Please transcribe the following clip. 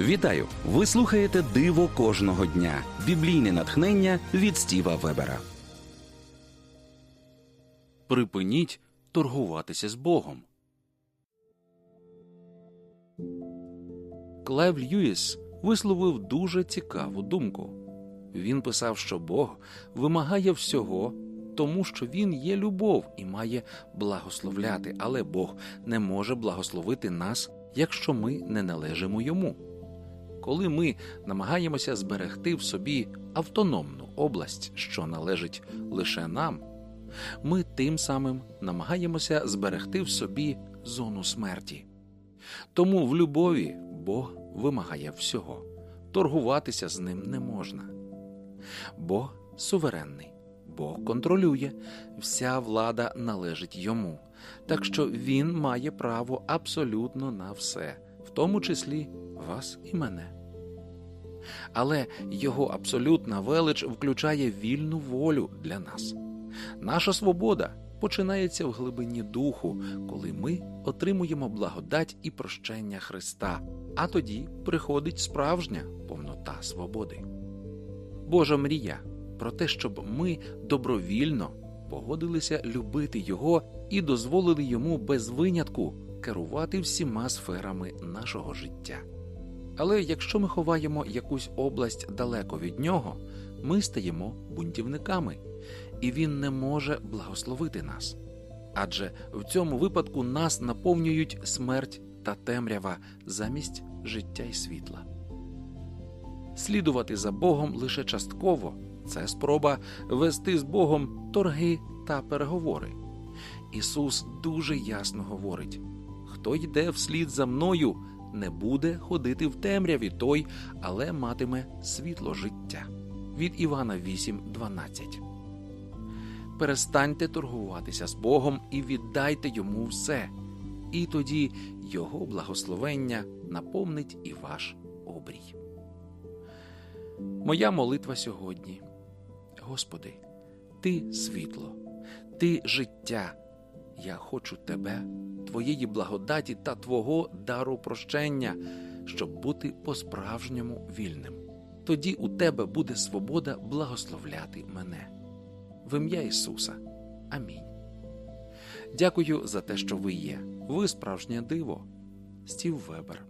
Вітаю! Ви слухаєте Диво кожного дня. Біблійне натхнення від Стіва Вебера. Припиніть торгуватися з Богом. Клайв Льюіс висловив дуже цікаву думку. Він писав, що Бог вимагає всього, тому що Він є любов і має благословляти, але Бог не може благословити нас, якщо ми не належимо йому. Коли ми намагаємося зберегти в собі автономну область, що належить лише нам, ми тим самим намагаємося зберегти в собі зону смерті. Тому в любові Бог вимагає всього, торгуватися з ним не можна. Бог суверенний, Бог контролює, вся влада належить йому, так що він має право абсолютно на все, в тому числі вас і мене. Але його абсолютна велич включає вільну волю для нас. Наша свобода починається в глибині духу, коли ми отримуємо благодать і прощення Христа, а тоді приходить справжня повнота свободи. Божа мрія про те, щоб ми добровільно погодилися любити Його і дозволили йому без винятку керувати всіма сферами нашого життя. Але якщо ми ховаємо якусь область далеко від нього, ми стаємо бунтівниками, і він не може благословити нас. Адже в цьому випадку нас наповнюють смерть та темрява замість життя і світла. Слідувати за Богом лише частково це спроба вести з Богом торги та переговори. Ісус дуже ясно говорить хто йде вслід за мною, не буде ходити в темряві той, але матиме світло життя. Від Івана 8.12 Перестаньте торгуватися з Богом і віддайте йому все, і тоді Його благословення наповнить і ваш обрій. Моя молитва сьогодні. Господи, Ти світло, Ти життя. Я хочу Тебе, Твоєї благодаті та Твого дару прощення, щоб бути по-справжньому вільним. Тоді у Тебе буде свобода благословляти мене. В ім'я Ісуса. Амінь. Дякую за те, що ви є. Ви справжнє диво. Стів Вебер.